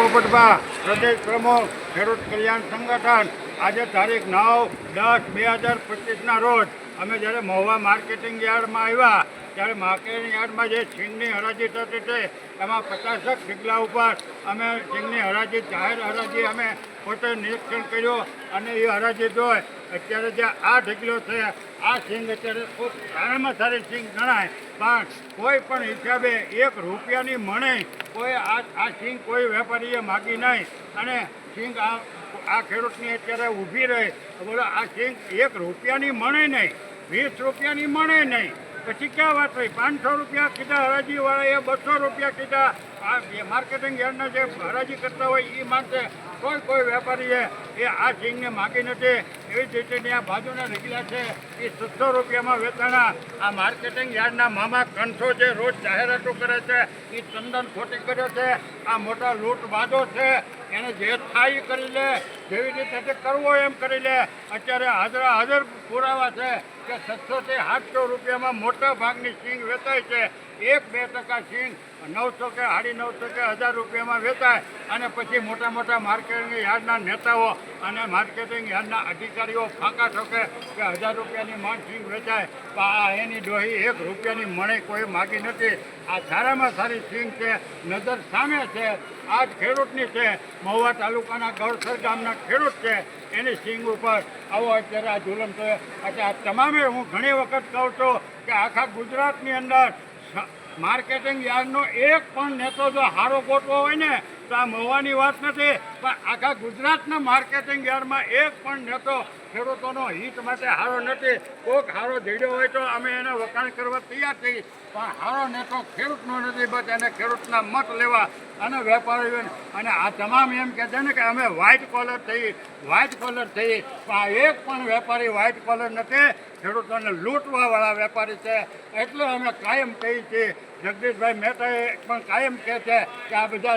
પોપટભા પ્રદેશ પ્રમુખ, ખેડૂત કલ્યાણ સંગઠન. આજે તારીખ નવ દસ બે હજાર પચીસના રોજ અમે જ્યારે મહુવા માર્કેટિંગ યાર્ડમાં આવ્યા, ત્યારે માર્કેટિંગ યાર્ડમાં જે સિંગની હરાજી થતી હતી, એમાં પચાસક ઢીગલા ઉપર અમે સિંગની હરાજી, જાહેર હરાજી અમે પોતે નિરીક્ષણ કર્યું અને એ હરાજી જોઈ અત્યારે જે આ ઢીગલો છે, આ સિંગ અત્યારે ખૂબ સારામાં સારી સિંગ ગણાય. પણ કોઈ પણ હિસાબે એક રૂપિયાની મણે કોઈ આ આ સિંગ કોઈ વેપારીએ માગી નહીં. અને સિંગ આ આ ખેડૂતની અત્યારે ઊભી રહે. તો બોલો, આ સિંગ એક રૂપિયાની મળે નહીં, વીસ રૂપિયાની મણે નહીં. પછી ક્યાં વાત થઈ? પાંચસો રૂપિયા કીધા, હરાજીવાળાએ બસો રૂપિયા કીધા. આ માર્કેટિંગ યાર્ડના જે હરાજી કરતા હોય એ માનશે કોઈ કોઈ વેપારીએ એ આ સિંગને માગી નથી એવી જ રીતે ત્યાં બાજુના રેગલા છે. એ સત્સો રૂપિયામાં વેચાણા. આ માર્કેટિંગ યાર્ડના મામા કંઠો જે રોજ જાહેરાતો કરે છે, એ ચંદન ખોટી કર્યો છે. આ મોટા લૂંટબાજો છે. એને જે થાય કરી લે. જેવી રીતે કરવો એમ કરી લે. અત્યારે હાજરા હાજર પુરાવા છે કે છસોથી આઠસો રૂપિયામાં મોટા ભાગની સિંગ વેચાય છે. એક બે ટકા સિંગ નવસો કે સાડી નવસો કે હજાર રૂપિયામાં વેચાય. અને પછી મોટા મોટા માર્કેટિંગ યાર્ડના નેતાઓ અને માર્કેટિંગ યાર્ડના અધિકારીઓ ફાંકા ઠોકે કે હજાર રૂપિયાની માંડ સિંગ વેચાય. આ એની ડોહી એક રૂપિયાની મણે કોઈ માગી નથી. આ સારામાં સારી સિંગ છે. નજર સામે છે. આ જ ખેડૂતની છે. મહુવા તાલુકાના ગળસર ગામના ખેડૂત છે, એની સિંગ ઉપર આવો અત્યારે આ જુલમ થયો. એટલે આ તમામે હું ઘણી વખત કહું છું કે આખા ગુજરાતની અંદર માર્કેટિંગ યાર્ડનો એક પણ નેતો જો હારો ગોતવો હોય ને મહુવાની વાત નથી, પણ આખા ગુજરાતના માર્કેટિંગ યાર્ડમાં એક પણ નેતો ખેડૂતોનો હિત માટે હારો નથી. કોઈક હારો જડ્યો હોય તો અમે એને વખાણ કરવા તૈયાર થઈ પણ હારો નેતો ખેડૂતનો નથી, બસ એને ખેડૂતના મત લેવા અને વેપારીઓ અને આ તમામ એમ કહે છે ને કે અમે વ્હાઇટ કોલર થઈ વ્હાઇટ કોલર થઈ, પણ એક પણ વેપારી વ્હાઇટ કોલર નથી. ખેડૂતોને લૂંટવાવાળા વેપારી છે, એટલે અમે કાયમ કહીએ છીએ. જગદીશભાઈ મહેતાએ પણ કાયમ કહે છે કે આ બધા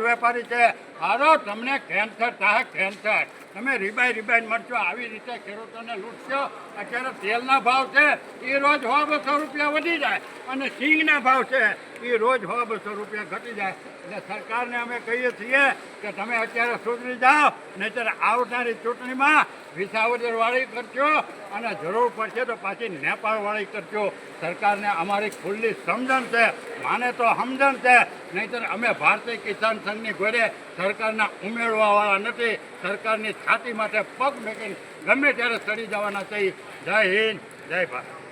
વેપારી છે. હારો, તમને કેન્સર થાય કેન્સર તમે રીબાઈ રીબાઈ મળશો આવી રીતે ખેડૂતોને લૂંટશો. અત્યારે તેલના ભાવ છે, એ રોજ સો, બસો રૂપિયા વધી જાય. અને સિંગના ભાવ છે એ રોજ સો બસો રૂપિયા ઘટી જાય. એટલે સરકારને અમે કહીએ છીએ કે તમે અત્યારે સુધરી જાઓ, નહીંતર આવનારી ચૂંટણીમાં વિસાવદરવાળી કરજો અને જરૂર પડશે તો પાછી નેપાળવાળી કરજો. સરકારને અમારી ખુલ્લી સમજણ છે, માને તો સમજણ છે, નહીંતર અમે ભારતીય કિસાન સંઘની ઘોડે સરકારના ઉમેરવાવાળા નથી. સરકારની છાતી માટે પગ મૂકીને ગમે ત્યારે ચડી જવાના છે. જય હિન્દ, જય ભારત.